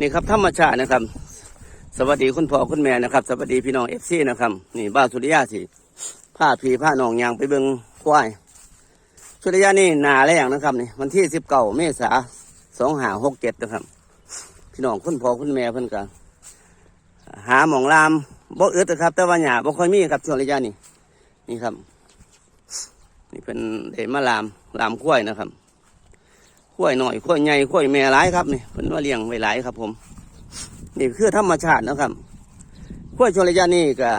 นี่ครับธรรมชาตินะครับ สวัสดีคุณพ่อคุณแม่นะครับ สวัสดีพี่น้องเอฟซีนะครับ นี่บ้านสุริยาสิผ้าผีผ้าหนองยางไปเบิงควายสุริยานี่หนาแรงนะครับนี่วันที่สิบเก้าเมษาสองหาหกเจ็ดนะครับ พี่น้องคุณพ่อคุณแม่เพิ่นกันหาหมองรามบ่อึดนะครับ แต่ว่าหยาบ่ค่อยมีครับสุริยานี่นี่ครับ นี่เป็นเดมาลามลามข้วยนะครับ ข้วยหน่อยข้วยใหญ่ข้วยแม่หลายครับนี่เพิ่นว่าเลี้ยงไว้หลายครับ ผม นี่คือธรรมชาตินะครับข้วยชลยานี่ก็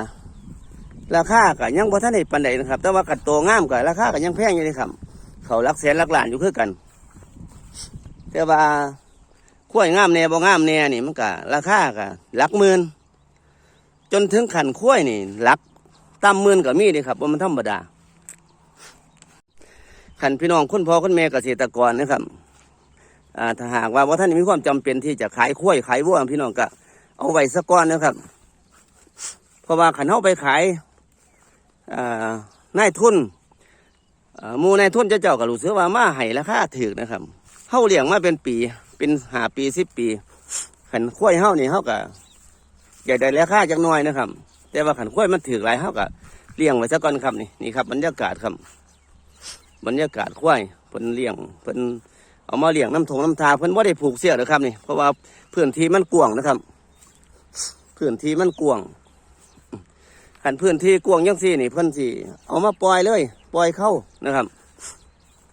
ราคาก็ยังบ่ทันได้ปานใดนะครับ แต่ว่ากัดโตงามก็ราคาก็ยังแพงอยู่เลยครับเขาหลักแสนหลักล้านอยู่คือกัน แต่ว่าข้วยงามแน่บ่งามแน่นี่มันก็ราคาก็หลักหมื่นจนถึงขันข้วยนี่หลักต่ำหมื่นก็มีเลยครับว่ามันธรรมดาขันพี่น้องคุณพ่อคุณแม่เกษตรกรนะครับ อ่าถ้าหากว่าว่าท่านมีความจำเป็นที่จะขายข้วยขายวัวพี่น้องก็เอาไว้สักก้อนนะครับ เพราะว่าขันเข้าไปขายอ่านายทุนอ่าหมูนายทุนเจ้าเจ้าก็รู้สึกว่ามาให้ราคาถือนะครับเข้าเลี้ยงมาเป็นปี เป็นหาปีสิบปี ขันข้วยเข้านี่เข้าก็อยากได้ราคาจักน่อยนะครับ แต่ว่าขันข้วยมันถือหลายเข้าก็เลี้ยงไว้สักก้อนครับนี่นี่ครับบรรยากาศครับบรรยากาศควยเพิ่นเลี้ยงเพิ่น เอามาเลี้ยงน้ำทงน้ำทาเพิ่อนว่าได้ผูกเสียหรอครับนี่เพราะว่าพื้นที่มันกว้างนะครับพื้นที่มันกว้างขันพื้นที่กว้างยังสี่นี่เพิ่อนสิเอามาปล่อยเลย ปล่อยเข้านะครับ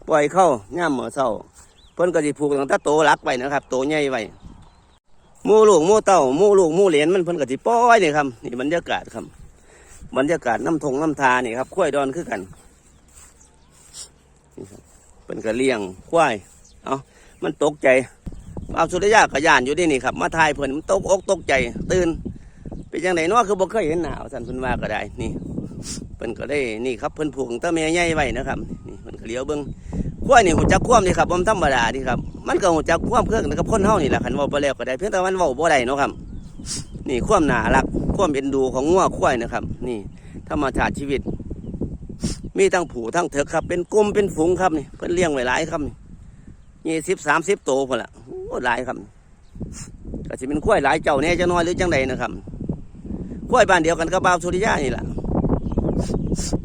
ปล่อยเข้าย่ามเหมือเศร้าเพิ่อนก็สิผูกตั้งแต่โตรักไว้นะครับโตใหญ่ไว้มู่ลูกมู่เต้ามู่ลูกมู่เหรียญมันเพิ่นก็สิปล่อยนี่ครับนี่บรรยากาศครับบรรยากาศน้ำทงน้ำทานี่ครับควายดอนคือกันเป็นกระเลี้ยงควาย เอามันตกใจเอาสุริยะกระยานอยู่ที่นี่ครับ มาทายเพิ่อนมันตกอกตกใจ ตื่นเป็นยังไงเนาะคือบ่เคยเห็นหนาวสันเพิ่นว่าก็ได้นี่เพิ่นก็ได้นี่ครับเพิ่นผูกตะเมียใหญ่ไว้นะครับนี่เพิ่นเลี้ยวเบิ่งควายนี่หูจักความนี่ครับบ่ธรรมดานี่ครับมันก็หูจักความเครื่องกับคนเฮานี่แหละคันว้าบ่แล้วก็ได้เพียงแต่มันว้าบ่ได้เนาะครับ นี่ความน่ารักความเอ็นดูของงัวควายนะครับ นี่ธรรมชาติชีวิต มีทั้งผูทั้งเถกครับ เป็นกลมเป็นฝูงครับนี่เพิ่นเลี้ยงไว้หลายครับนี่ ยี่สิบสามสิบโตพอละโอ้หลายครับก็สิเป็นข้วยหลายเจ้าเนี่ยจะน้อยหรือจังใดนะครับข้วยบ้านเดียวกันกับบ่าวสุริยะนี่แหละ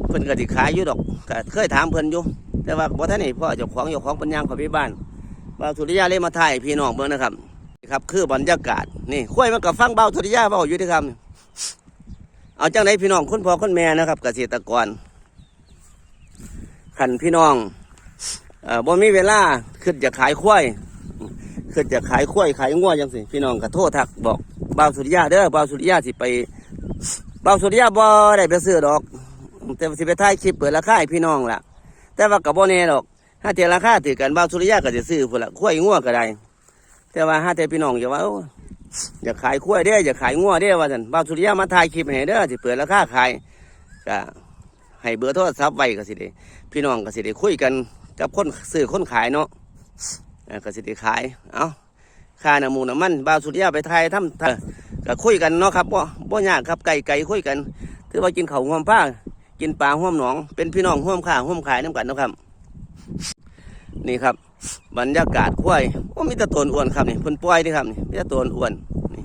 เพิ่นก็สิขายอยู่ดอกก็เคยถามเพิ่นอยู่แต่ว่าบ่ท่านนี่พ่อเจ้าของเจ้าของปัญญางของพี่บ้านบ่าวสุริยะเลยมาถ่ายพี่น้องเบิ่งนะครับครับคือบรรยากาศนี่ข้วยมันก็ฟังบ่าวสุริยะเว้าอยู่ที่ครับเอาจังไดพี่น้องคุณพ่อคุณแม่นะครับ เกษตรกรขันพี่น้อง บ่มีเวลาขึ้นจะขายควายขึ้นจะขายควายขายงัวจังสิพี่น้องก็โทษทักบอกบ่าวสุริยะเด้อบ่าวสุริยะสิไปบ่าวสุริยะบ่ได้ไปซื้อดอก แต่สิไปถ่ายคลิปเปิดราคาให้พี่น้องล่ะ แต่ว่ากับบ่แน่ดอกถ้าเทียราคาถือกันบ่าวสุริยะก็จะซื้อพุ่นละควายงัวก็ได้ แต่ว่าถ้าเทียพี่น้องอย่าว่าอ้อยากขายควายเด้ออยากขายงัวเด้อว่าซั่นบ่าวสุริยะมาถ่ายคลิปให้เด้อสิเปิดราคาขายก็ให้เบอร์โทรศัพท์ไว้ก็สิได้พี่น้องก็สิได้คุยกัน กับคนซื้อคนขายเนาะก็สิได้ขาย เอาค่าน้ำมูน้ำมันบาวสุริยะไปไทยทำก็คุยกันเนาะครับบ่บ่ยากครับไก่ไก่คุยกัน ถือว่ากินเขาห่วมผ้ากินปลาห่วมหนอง เป็นพี่น้องห่วมข้าห่วมขายน้ำกันเนาะครับนี่ครับ บรรยากาศคุ้ยโอ้มีแตะตนอ้วนครับนี่เพิ่นปล่อยเด้ครับนี่มีแตะตนอ้วนนี่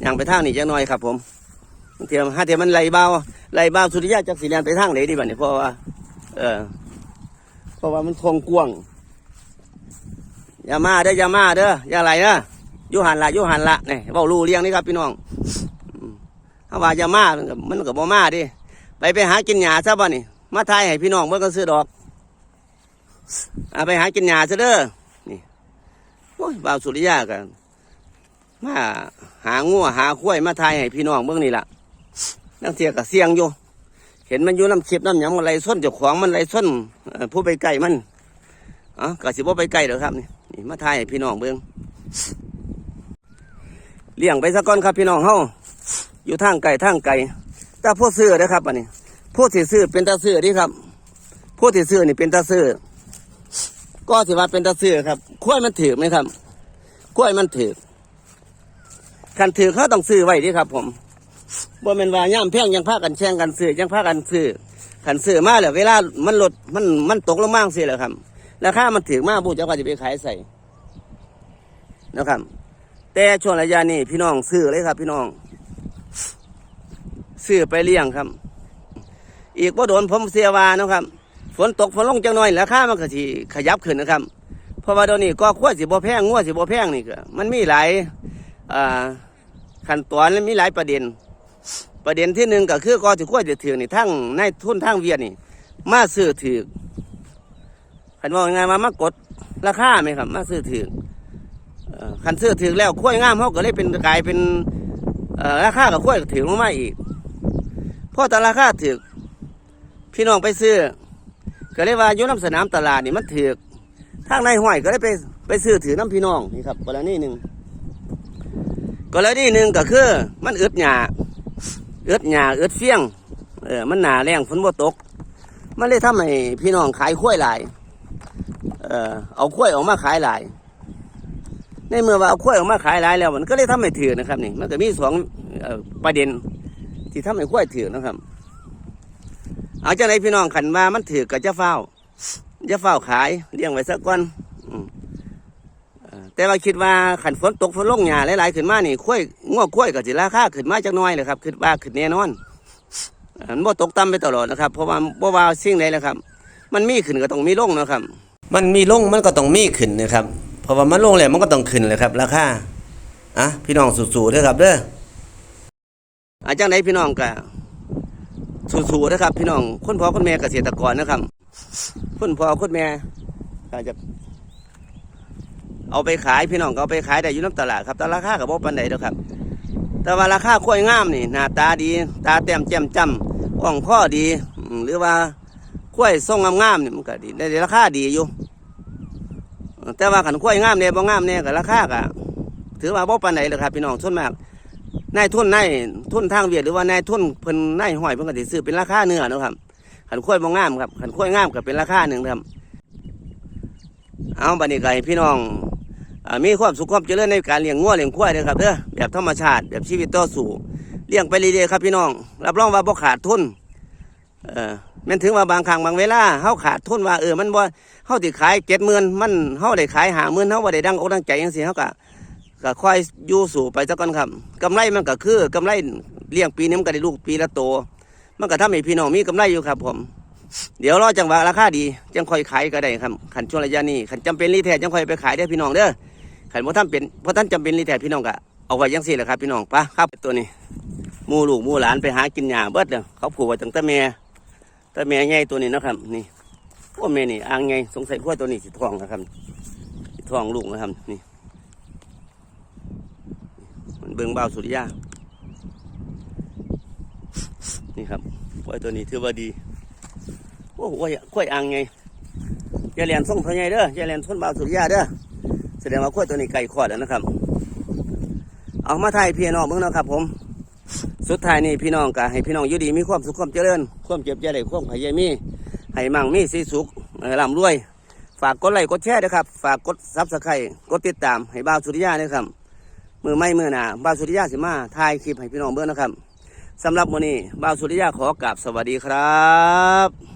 อย่างไปทางนี้จังน่อยครับ ผมเทียมห้าเทียมมันไหลเบาไหล่บ้าสุริยะจากสีแลนไปทางไหนดีบ้านี่เพราะว่าเออ ราะว่ามันทงกว้างอย่ามาเด้ออย่ามาเด้ออย่าไหลเด้อยูหันละอยูหันละนี่เบารู้เลี้ยงนี่ครับพี่น้องถ้าว่าอย่ามามันก็มันก็บ่มาดิไปไปหากินหญ้าซะบ่นี่มาทายให้พี่น้องเมื่อกันซื้อดอกเอาไปหากินหญ้าซะเด้อนี่โอ้ยบ่าวสุริยะกันมาหางัวหาข้วยมาทายให้พี่น้องเบิ่งนี่ล่ะนั่งเสียกับเสียงอยู่ เห็นมันอยู่น้ำเชียบน้ำหยังมันไหลส้นเจ้าของมันไหลส้นผู้ไปใกล้มันอ๋อกสิบ่ไปใกล้เด้อครับนี่มาถ่ายพี่น้องเบิ่งเลี้ยงไปสักก้อนครับพี่น้องเฮาอยู่ทางไก่ทางไก่ต่ผู้ซื้อนะครับอันนี้ผู้ที่ซื้อเป็นตาซื้อเดีครับผู้ที่ซื้อนี่เป็นตาซื้อก็ถือว่าเป็นตาซื้อครับข้วยมันถือไหมครับข้วยมันถือคันถือเขาต้องซื้อไว้ดีครับ ผม บ่แม่นว่าย่ามแพงยังพากันแช่งกันซื้อยังพากันซื้อขันซื้อมาแล้วเวลามันลดมันมันตกลงมากสิแหละครับราคามันถึงมากผู้เจ้าก็จะไปขายใส่นะครับ แต่ช่วงระยะนี้พี่น้องซื้อเลยครับ พี่น้องซื้อไปเลี้ยงครับ อีกว่าโดนผมเสียวานะครับ ฝนตกฝนลงจังหน่อยราคามันก็สิขยับขึ้นนะครับ เพราะว่าเดี๋ยวนี้ก็ขั้วสิบ่แพงงัวสิบ่แพงนี่ก็มันมีหลายอ่าขั้นตอนและมีหลายประเด็น ประเด็นที่หนึ่งก็คือก็สิขั้วจะถือนี่ทั้งในทุนทั้งเวียนี่ มาซื้อถือขันว่าไงว่ามากดราคาไหมครับ มาซื้อถือขันซื้อถือแล้วขั้วงามเขาก็เลยเป็นกลายเป็นราคากับขั้วถือลงมาอีกเพราะแต่ราคาถือพี่น้องไปซื้อก็เลยว่ายู่น้ำสนามตลาดนี่มันถือกทางในห้อยก็เลยไปไปซื้อถือน้ำพี่น้องนี่ครับกรณีหนึ่งกรณีหนึ่งก็คือมันอึดหยา เอึดหยาเอึดเฟี้ยง เออ มันหนาแรงฝนบ่ตก มันเลยทำให้พี่น้องขายข้วยหลาย เออเอาข้วยออกมาขายหลาย ในเมื่อว่าเอาข้วยออกมาขายหลายแล้ว มันก็เลยทำให้ถือนะครับนี่ มันก็มีสองออประเด็น ที่ทำให้ข้วยถือนะครับ เอาจากไหนพี่น้องขันว่ามันถือกับเจะเฝ้าเจะเฝ้าขายเลี้ยงไว้สักก้อน แต่ว่าคิดว่าขันฝนตกฝนลงหยาหลายๆขึ้นมานี่ข้วยงอกข้วยกับสิราคาขึ้นมาจักหน้อยเลยครับคิดว่าขึ้นแน่นอนเอ่อมันบ่ตกต่ำไปตลอดนะครับ เพราะว่าบ่ว่าสิ่งใดแหละครับ มันมีขึ้นก็ต้องมีลงนะครับ มันมีลงมันก็ต้องมีขึ้นนะครับ เพราะว่ามันลงแล้วมันก็ต้องขึ้นเลยครับ ราคาอะพี่น้องสู้ๆเด้อครับเด้ออาจังไหนพี่น้องก็สู้ๆนะครับ พี่น้องคุณพ่อคุณแม่เกษตรกรนะครับคุณพ่อคุณแม่ก็จะ เอาไปขายพี่น้องก็เอาไปขายได้อยู่น้ำตลาดครับแต่ราคากับบ่ปานใดเด้อครับ แต่ว่าราคาข้วยงามนี่หน้าตาดี ตาแต้มแจ่มจ้ำอ่องข้อดีหรือว่าข้วยทรงงามๆนี่มันก็ดีได้ราคาดีอยู่ แต่ว่าขันข้วยงามเนี่ยบ่งามเนี่ยก็ราคาก็ถือว่าบ่ปานใดเลยครับ พี่น้องส่วนมากนายทุนนายทุนทางเวียดหรือว่านายทุนเพิ่นนายห้อยเพิ่นก็สิซื้อเป็นราคาเนื้อนะครับขันข้อยบ่งามครับขันข้อยงามก็เป็นราคาหนึ่งครับเอาบัดนี้ก็ให้พี่น้อง มีความสุขความเจริญในการเลี้ยงงัวเลี้ยงควายเด้อครับเด้อแบบธรรมชาติแบบชีวิตต่อสู้เลี้ยงไปเรื่อยๆครับพี่น้อง รับรองว่าบ่ขาดทุนเออแม่นถึงว่าบางครั้งบางเวลาเฮาขาดทุนว่าเออมันบ่เฮาสิขาย70,000มันเฮาได้ขาย50,000เฮาบ่ได้ดังอกดังใจจังซี่เฮาก็ก็ค่อยอยู่สู่ไปสักก่อนครับกำไรมันก็คือกำไรเลี้ยงปีนี้มันก็ได้ลูกปีละโต มันก็ทำให้พี่น้องมีกำไรอยู่ครับ ผม เดี๋ยวรอจังหวะราคาดีจังค่อยขายก็ได้ครับขันช่วงระยะนี้ขันจำเป็นรีแทนจังค่อยไปขายได้พี่น้องเด้อ ขันพ่ท่านเป็นพ่ท่านจำเป็นรีแทนพี่น้องก็เอาไว้ยังสี่แหละครับพี่น้องปะครับตัวนี้มูลูกมูหลานไปหากินหญ้าเบิดเลยเขาผูกไว้ตั้งแต่แม่แต่แม่ใหญ่ตัวนี้นะครับ นี่พวกแม่นี่อ่างไงสงสัยพวกตัวนี้สิทองนะครับสิทองลูกนะครับนี่ มันเบิ่งเบาสุริยานี่ครับกล้วยตัวนี้ถือว่าดีโอ้โหกล้วยอ่างไงย่าเรียนส่งเท่าไงเด้อย่าเรียนส้นเบาสุริยาเด้อ แสดงว่ากล้วตัวนี้ไก่ขอดแล้วนะครับ เอามาไทยพี่น้องเบิ่งนะครับ ผม สุดท้ายนี่พี่น้องก็ให้พี่น้องอยู่ดีมีความสุขความเจริญ ความเจ็บใจได้ความขยันมีให้มั่งมีสีสุขเอ่อร่ำรวย ฝากกดไลค์กดแชร์ด้วยครับ ฝากกดซับสไครต์กดติดตามให้บ่าวสุริยาด้วยครับ มือไม่มือหนาบ่าวสุริยาสิมาถ่ายคลิปให้พี่น้องเบิ่งนะครับสำหรับมื้อนี้บ่าวสุริยาขอกราบสวัสดีครับ